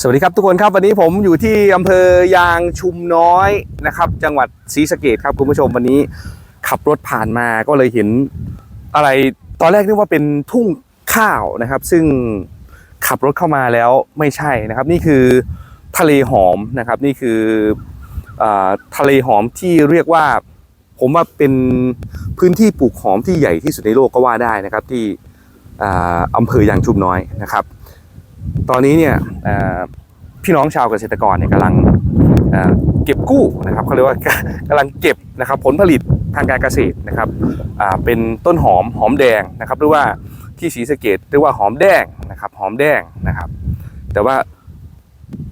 สวัสดีครับทุกคนครับวันนี้ผมอยู่ที่อำเภอยางชุมน้อยนะครับ จังหวัดศรีสะเกดครับคุณผู้ชมวันนี้ขับรถผ่านมาก็เลยเห็นอะไรตอนแรกนึกว่าเป็นทุ่งข้าวนะครับ ซึ่งขับรถเข้ามาแล้วไม่ใช่นะครับ นี่คือทะเลหอมนะครับ นี่คืออทะเลหอมที่เรียกว่า ผมว่าเป็นพื้นที่ปลูกหอมที่ใหญ่ที่สุดในโลกก็ว่าได้นะครับ ที่อำเภอยางชุมน้อยนะครับ ตอนนี้เนี่ยพี่น้องชาวเกษตรกรเนี่ยกำลังเเก็บกู้นะครับเขาเรียกว่ากำลังเก็บนะครับผลผลิตทางการเกษตรนะครับเป็นต้นหอมหอมแดงนะครับหรือว่าที่ศรีสะเกดเรียกว่าหอมแดงนะครับหอมแดงนะครับ แต่ว่า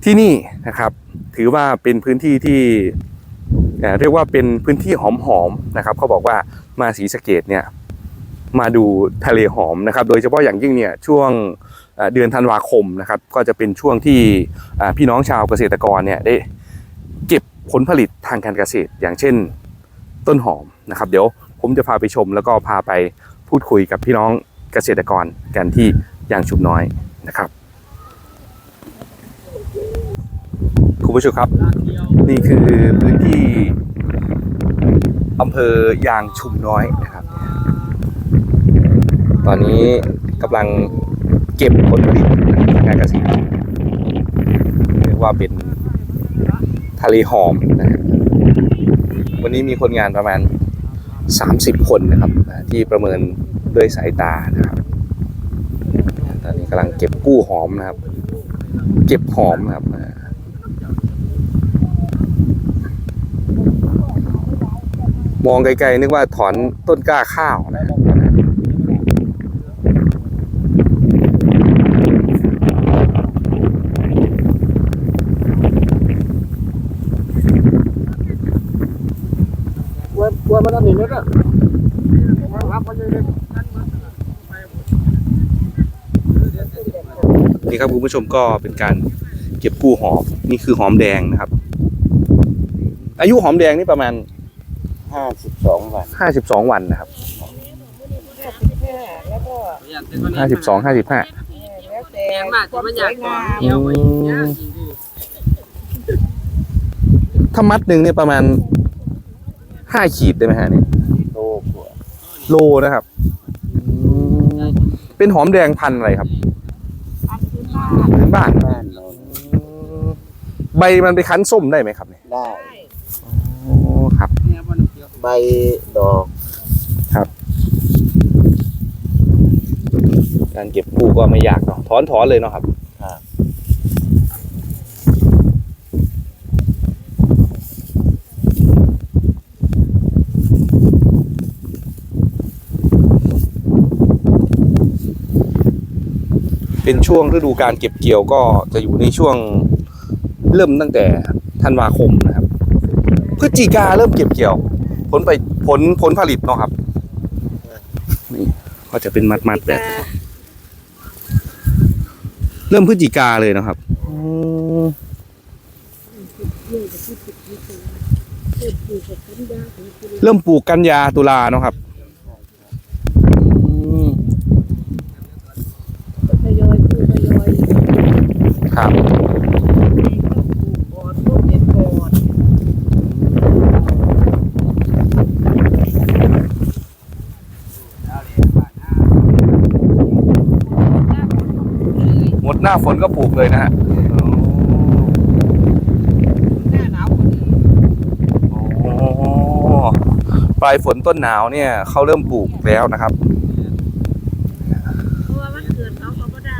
ที่นี่นะครับถือว่าเป็นพื้นที่ที่เเรียกว่าเป็นพื้นที่หอมๆนะครับเขาบอกว่ามาศรีสะเกดเนี่ยมาดูทะเลหอมนะครับ โดยเฉพาะอย่างยิ่งเนี่ยช่วง เดือนธันวาคมนะครับก็จะเป็นช่วงที่พี่น้องชาวเกษตรกรเนี่ยได้เก็บผลผลิตทางการเกษตร อย่างเช่นต้นหอมนะครับ เดี๋ยวผมจะพาไปชมแล้วก็พาไปพูดคุยกับพี่น้องเกษตรกรกันที่ยางชุมน้อยนะครับคุณผู้ชมครับ นี่คือพื้นที่อำเภอยางชุมน้อยนะครับ ตอนนี้กำลัง เก็บผลผลิตงการเกษตรเรียกว่าเป็นทะเลหอมนะวันนี้มีคนงานประมาณ 30 คนนะครับ ที่ประเมินด้วยสายตานะครับ ตอนนี้กำลังเก็บกู้หอมนะครับ เก็บหอมนะครับมองไกลๆนึกว่าถอนต้นกล้าข้าวนะครับ กลัวกลัวมันต้องหนีนิ ดอะครับมันจะเล่นนี่ครับคุณผู้ชมก็เป็นการเก็บกู้หอมนี่คือหอมแดงนะครับ อายุหอมแดงนี่ประมาณห้าสิบสองวัน52วันนะครับแล้วก็52 55แล้วแต่แม่มากความมันสอยาวยกงามเดี๋ยวไว้ย่างอีกทีถ้ามัดหนึ่งเนี่ยประมาณ 5ขีดได้ไหมฮะเนี่ยโลกว่าโลนะครับอืมเป็นหอมแดงพันธุ์อะไรครับอันคือบ้านพื้นบ้าน บ้านเราใบมันไปคั้นส้มได้ไหมครับเนี่ยได้โอ้ครับเนี่ยบ่นเกี่ยวใบดอกการเก็บกู้ก็ไม่ยากเนาะถอนถอนเลยเนาะครับ เป็นช่วงฤดูการเก็บเกี่ยวก็จะอยู่ในช่วงเริ่มตั้งแต่ธันวาคมนะครับพฤศจิกาเริ่มเก็บเกี่ยว ผลไปผลผลผลิตเนาะครับนี่ก็จะเป็นมัดมัดๆแบบเริ่มพฤศจิกาเลยนะครับอืมเริ่มปลูกกันยาตุลาเนาะครับอืม ทยอยคือทยอย ครับก่อนพูดเด็ดก่อนหมดหน้าฝนก็ปลูกเลยนะฮะหน้าหนาวพอดีโอ้ปลายฝนต้นหนาวเนี่ยเขาเริ่มปลูกแล้วนะครับ เพราะว่ามันเกิดเขาเขาก็ได้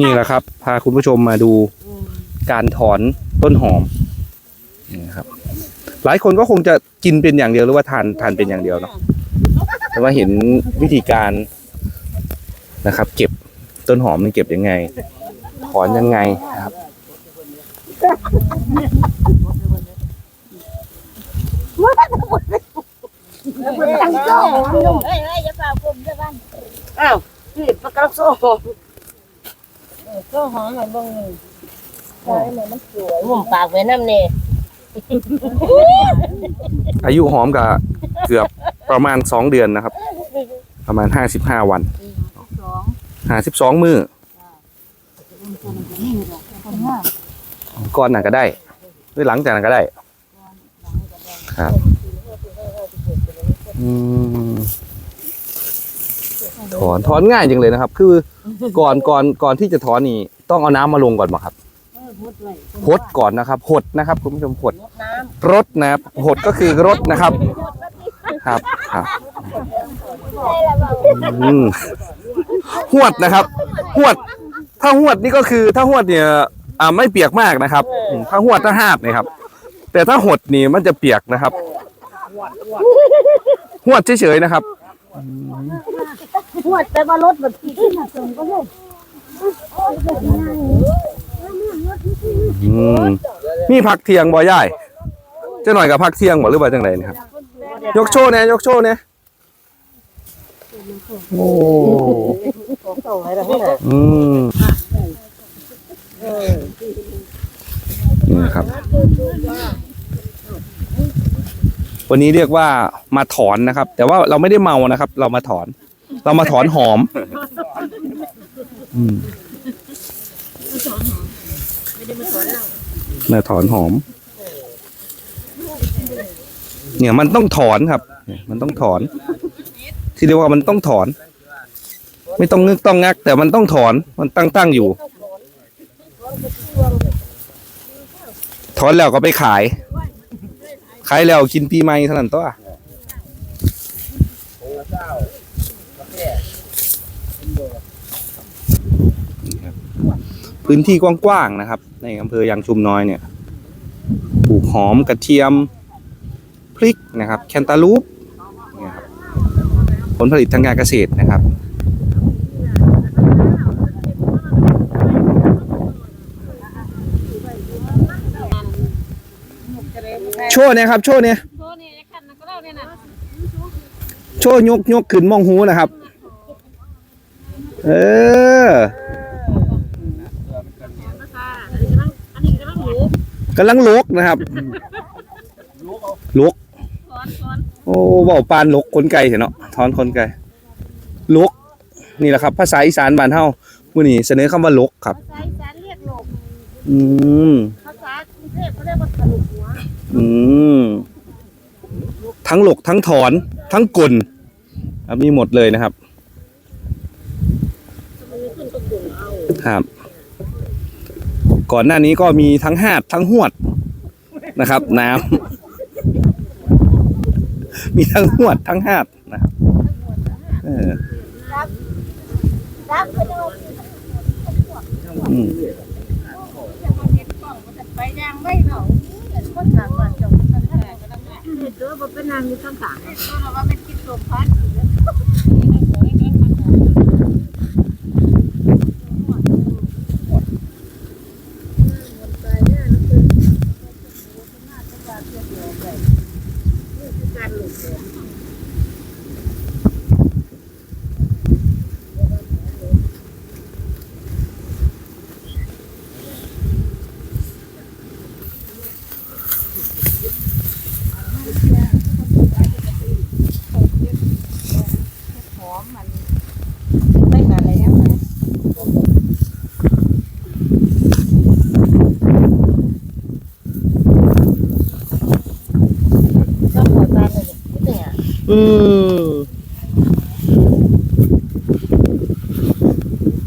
นี่แหละครับ พาคุณผู้ชมมาดูการถอนต้นหอมนี่นะครับ หลายคนก็คงจะกินเป็นอย่างเดียวหรือว่าทานทานเป็นอย่างเดียวเนาะแต่ว่าเห็นวิธีการนะครับ เก็บต้นหอมมันเก็บยังไง ถอนยังไงครับ ตั้งโซ่เฮ้ยเฮ้ยอย่าเป่ากลมด้วยบ้านอ้าวนี่ปลากระโซ่โซ่หอมเหมือนบงมุมปากไว้น้ำเนี่ยอายุหอมกับเกือบประมาณสองเดือนนะครับ ประมาณห้าสิบห้าวันห้าสิบสองมือก่อนหนังก็ได้ หรือหลังจากนั้นก็ได้ครับ อืมถอนถอนง่ายจังเลยนะครับ คือก่อนก่อนก่อนที่จะถอนนี่ ต้องเอาน้ำมาลงก่อนบ่ครับหดก่อนนะครับหดนะครับคุณผู้ชมหดน้รถนะครับหดก็คือรถนะครับ ครับครับอืมหวดนะครับหวด ถ้าหวดนี่ก็คือถ้าหวดเนี่ยอ่าไม่เปียกมากนะครับอืมถ้าหวดถ้าหาบเนะครับ แต่ถ้าหดนี่มันจะเปียกนะครับ หวดเฉยๆนะครับหัวแต่ว่ารถแบบที่ขึ้นมาส่งก็เลยอืมมีพักเที่ยงบ่ย่ายจะหน่อยกับพักเที่ยงบ่หรือว่าจังไรนี่ครับ ยกโชว์เนี่ยยกโชว์เนี่ยโอ้ส่งให้เราเนี่ยอืมนี่นะครับ วันนี้เรียกว่ามาถอนนะครับ แต่ว่าเราไม่ได้เมานะครับ เรามาถอน เรามาถอนหอม อืมมาถอนหอม เนี่ยมันต้องถอนครับ มันต้องถอน ที่เรียกว่ามันต้องถอน ไม่ต้องงึกต้องงัก แต่มันต้องถอน มันตั้งตั้งอยู่ ถอนแล้วก็ไปขาย ขายแล้วกินปีใหม่เท่านั้นตัวนี่ครับพื้นที่กว้างๆนะครับ ในอำเภอยางชุมน้อยเนี่ยปลูกหอมกระเทียมพริกนะครับ แคนตาลูปผลผลิตทางการเกษตรนะครับ โชว์เนี่ยครับ โชว์เนี่ยโซนี่ขันก็เล่าเนี่ยนะโชว์ยกยกขึ้นมองหูนะครับ เอออันนี้กำลังหูกำลังลกนะครับลกสอนสอนโอ้เบาปานลกคนไก่เห็นเนาะทอนคนไก่ลกนี่แหละครับ ภาษาอีสานบ้านเฮามื้อนี้เสนอคำว่าลกครับภาษาอีสานเรียกหลบอืมภาษากรุงเทพเขาเรียกว่าสรุปหัว อืมทั้งหลกทั้งถอนทั้งกลครับมีหมดเลยนะครับก่อาครับ ก่อนหน้านี้ก็มีทั้งหาดทั้งหวดนะครับ น้ำมีทั้งหวดทั้งหาดนะครับเออไปดูอืมไปย่างไม่เหนาคนต่างบ้านจงคนแก่ก็ได้ ตัวบ่เป็นนางอยู่ข้างต่างตัวเราว่าเป็นคิดลมพัด ไม่กันเลยนะต้องขอตามเลยเนี่ย อืมสวย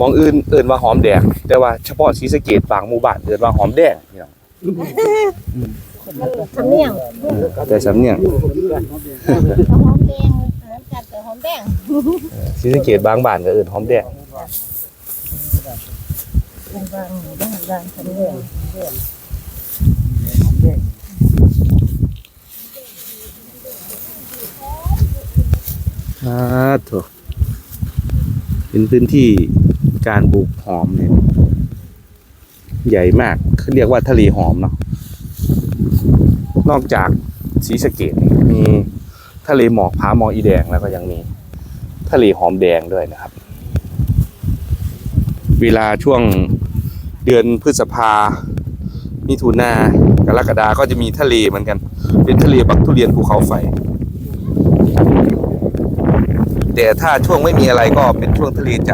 มองอื่นเอื่นว่าหอมแดง แต่ว่าเฉพาะศรีสะเกดบางหมู่บ้านเอื่นว่าหอมแดงพี่น้อง ทำเนียงแต่สำเนียงหอมแดงเหมือนกันแต่หอมแดงศรีสะเกดบางบ้านก็เอื่นหอมแดงเป็นบางบางบางทำเนียงอ่าถูกเป็นพื้นที่การปลูกหอมเนี่ยใหญ่มากเขาเรียกว่าทะเลหอมเนาะ นอกจากศรีสะเกดมีทะเลหมอกผาหมออีแดงแล้วก็ยังมีทะเลหอมแดงด้วยนะครับ เวลาช่วงเดือนพฤษภามิถุนากรกฎาก็จะมีทะเลเหมือนกัน เป็นทะเลบักทุเรียนภูเขาไฟ แต่ถ้าช่วงไม่มีอะไรก็เป็นช่วงทะเลใจ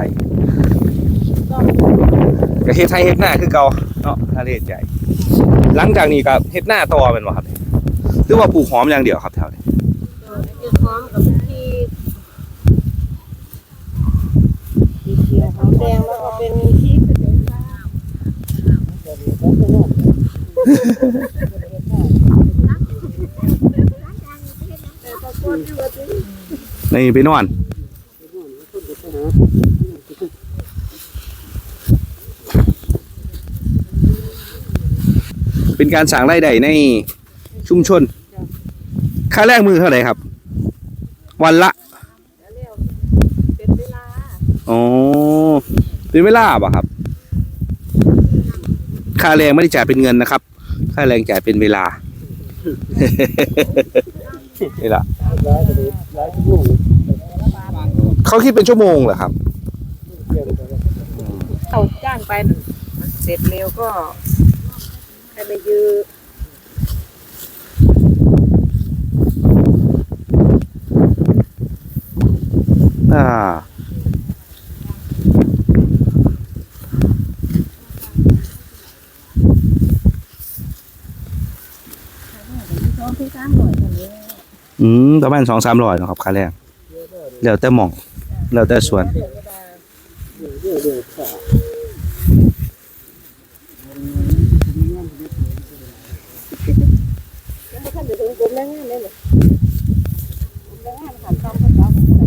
ก็เฮ็ดไทยเฮ็ดหน้าคือเกาเนาะทะเลใจ หลังจากนี้ก็เฮ็ดหน้าต่อเป็นบ่ครับหรือว่าปลูกหอมอย่างเดียวครับแถวนี้จะพร้อมกับที่สีเขียวหอมแดงแล้วก็เป็นที่กระเด็นฟ้าแต่ตะโกนอยู่ว่าจะนี่ไปนอน เป็นการสั่งรายได้ในชุมชน ค่าแรกมือเท่าไหร่ครับ วันละเร็วเป็นเวลาอ๋อเป็นเวลาป่ะครับ ค่าแรงไม่ได้จ่ายเป็นเงินนะครับ ค่าแรงจ่ายเป็นเวลานี่ละหลายประเด็นหลายชั่วโมงเขาคิดเป็นชั่วโมงเหรอครับเที่ยวไปแล้วเขาจ้างไปเสร็จเร็วก็ ให้ไปยืออ่าท้องที่สามหน่อยคนนี้อืมประมาณสองสามร้อยนาะครับค่าแรงแล้วแต่หม่อง แล้วแต่ส่วน เรื่อยๆค่ะ ยังไม่ทั นจะถึงกรมแรงงานเลยเลยกรมแรงงานขันตามภาษาของอะไร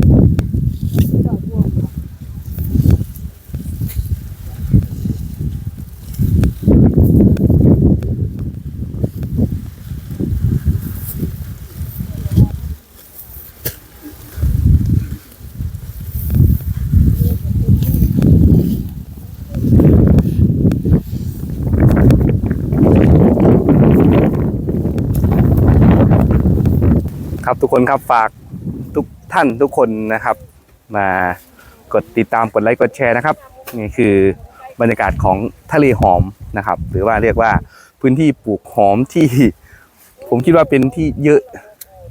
ไม่ต้องห่วง ครับ ทุกคนครับฝากทุกท่านทุกคนนะครับ มากดติดตามกดไลค์กดแชร์นะครับนี่คือบรรยากาศของทะเลหอมนะครับ หรือว่าเรียกว่าพื้นที่ปลูกหอมที่ ผมคิดว่าเป็นที่เยอะ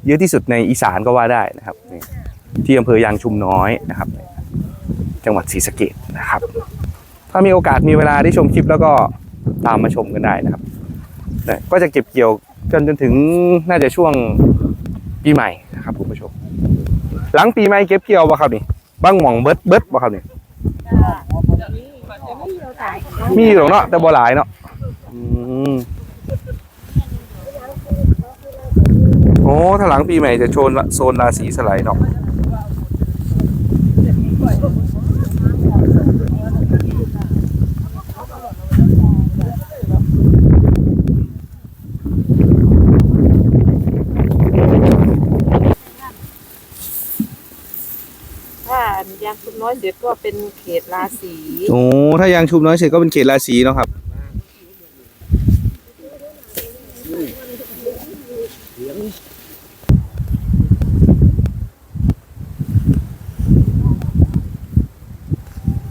เยอะที่สุดในอีสานก็ว่าได้นะครับที่อำเภอยางชุมน้อยนะครับ จังหวัดศรีสะเกษนะครับ ถ้ามีโอกาสมีเวลาได้ชมคลิปแล้วก็ตามมาชมกันได้นะครับก็จะเก็บเกี่ยวจนจนถึงน่าจะช่วง ปีใหม่นะครับคุณผู้ชม หลังปีใหม่เก็บเกี่ยวบ่ครับนี่บ้างหม่องเบิดเบิดบ่ครับนี่มีอยู่หรอกเนาะแต่บ่หลายเนาะอืมโอ้ถ้าหลังปีใหม่จะโซนโซนราศีสไลด์เนาะ คุณน้อยเสร็จก็เป็นเขตราศีโอ้ถ้ายางชุบน้อยเสร็จก็เป็นเขตราศีเนาะครับ